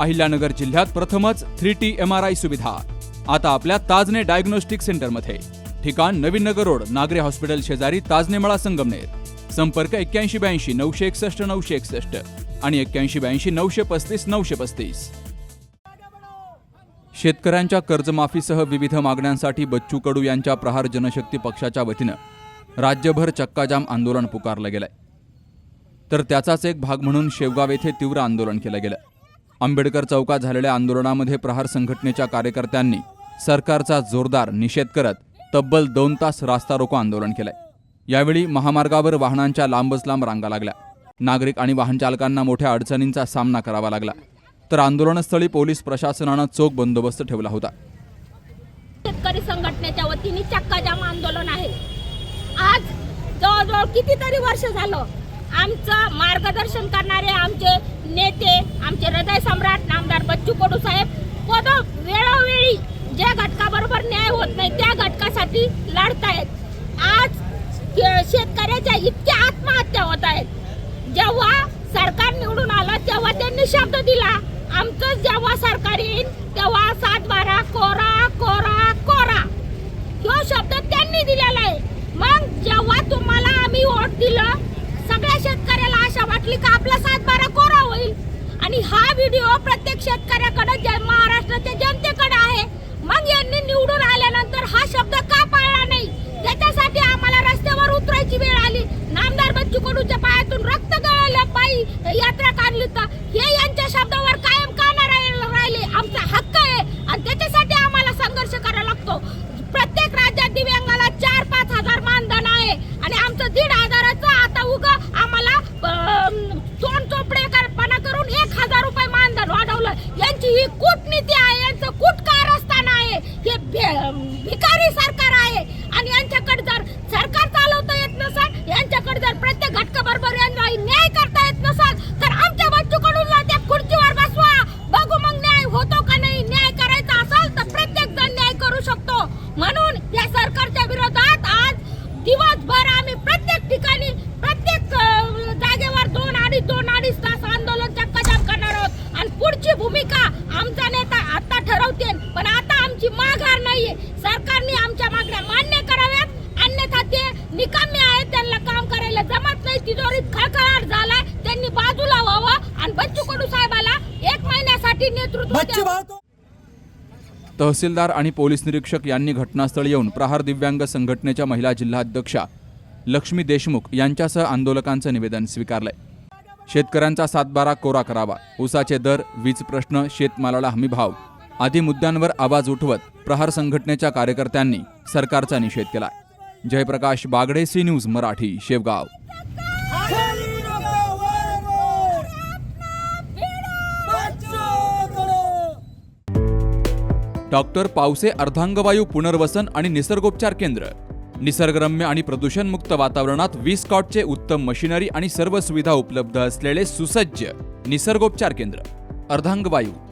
अहिल्यानगर जिल्ह्यात प्रथमच three T M R I सुविधा. आता आपल्या ताजने डायग्नोस्टिक सेंटरमध्ये. ठिकाण नवीन नगर रोड नागरे हॉस्पिटल शेजारी ताजनेमळा संगमनेर. संपर्क एक्क्याऐंशी ब्याऐंशी नऊशे एकसष्ट नऊशे एकसष्ट आणि एक्क्याऐंशी ब्याऐंशी नऊशे पस्तीस नऊशे पस्तीस. शेतकऱ्यांच्या कर्जमाफीसह विविध मागण्यांसाठी बच्चू कडू यांच्या प्रहार जनशक्ती पक्षाच्या वतीनं राज्यभर चक्काजाम आंदोलन पुकारलं गेलंय. तर त्याचाच एक भाग म्हणून शेवगाव येथे तीव्र आंदोलन केलं गेलं. आंबेडकर चौकात झालेल्या आंदोलनामध्ये प्रहार संघटनेच्या कार्यकर्त्यांनी सरकारचा जोरदार निषेध करत तब्बल दोन तास रास्ता रोको आंदोलन केलंय. यावेळी महामार्गावर वाहनांच्या लांबच लांब रांगा लागल्या. नागरिक आणि वाहनचालकांना मोठ्या अडचणींचा सामना करावा लागला. तर आंदोलनस्थळी पोलीस प्रशासनानं चोख बंदोबस्त ठेवला होता. शेतकरी संघटनेच्या वतीने चक्काजाम आंदोलन आहे. आज जवळजवळ कितीतरी वर्ष झालं आमचं मार्गदर्शन करणारे आमचे नेते आमचे हृदय सम्राट नामदार बच्चू कडू साहेब पद वेळोवेळी ज्या घटकाबरोबर न्याय होत नाही त्या घटकासाठी लढतायत. आज शेतकऱ्याच्या इतक्या आत्महत्या होत आहेत. जेव्हा सरकार निवडून आलं तेव्हा त्यांनी शब्द दिला आमचं जेव्हा सरकार येईल तेव्हा सात बारा कोरा कोरा कोरा ह्यो शब्द त्यांनी दिलेला आहे मग जेव्हा तुम्हाला आम्ही वोट दिलं सगळ्या शेतकऱ्याला आशा वाटली का आपला सात बारा कोरा होईल? आणि हा व्हिडिओ प्रत्येक शेतकऱ्याकडे महाराष्ट्राच्या जनतेकडे आहे मग यांनी निवडून ही कूटनीती आहे यांचं कूट कारस्थान आहे. हे भे- सरकार आहे आणि यांच्याकडे जर सरकार चालवता येत नसेल यांच्याकडे जर प्रत्येक घटकाबरोबर यांना न्याय करता येत नसेल तर आमच्या बच्चूकडून त्या खुर्चीवर बसवा बघू मग न्याय होतो का नाही न्याय करायचा असेल तर प्रत्येक जण न्याय करू शकतो म्हणून या सरकारच्या विरोधात आज दिवसभर आम्ही प्रत्येक ठिकाणी प्रत्येक अं, जागेवर दोन अडीच दोन अडीच तास आंदोलन चक्काजाम करणार आहोत आणि पुढची भूमिका आमचा नेता आता ठरवते पण आता आमची माघार नाहीये सरकारने आमच्या मागण्या मान्य कराव्यात. अन्यथा ते निकामी आहेत त्यांना काम करायला जमत नाही. तिजोरीत खळखळाट झालाय. त्यांनी बाजूला व्हावं आणि बच्चू कडू साहेबाला एक महिन्यासाठी नेतृत्व तहसीलदार आणि पोलीस निरीक्षक यांनी घटनास्थळी येऊन प्रहार दिव्यांग संघटनेच्या महिला जिल्हाध्यक्षा लक्ष्मी देशमुख यांच्यासह आंदोलकांचं निवेदन स्वीकारलंय. शेतकऱ्यांचा सातबारा कोरा करावा. ऊसाचे दर वीज प्रश्न शेतमालाला हमी भाव आदी मुद्द्यांवर आवाज उठवत प्रहार संघटनेच्या कार्यकर्त्यांनी सरकारचा निषेध केला Jayprakash Bagde C news Marathi Shevgaon. Doctor Pawase अर्धांगवायू पुनर्वसन आणि निसर्गोपचार केंद्र. निसर्गरम्य आणि प्रदूषणमुक्त वातावरणात वीस कॉटचे उत्तम मशिनरी आणि सर्व सुविधा उपलब्ध असलेले सुसज्ज निसर्गोपचार केंद्र. अर्धांगवायू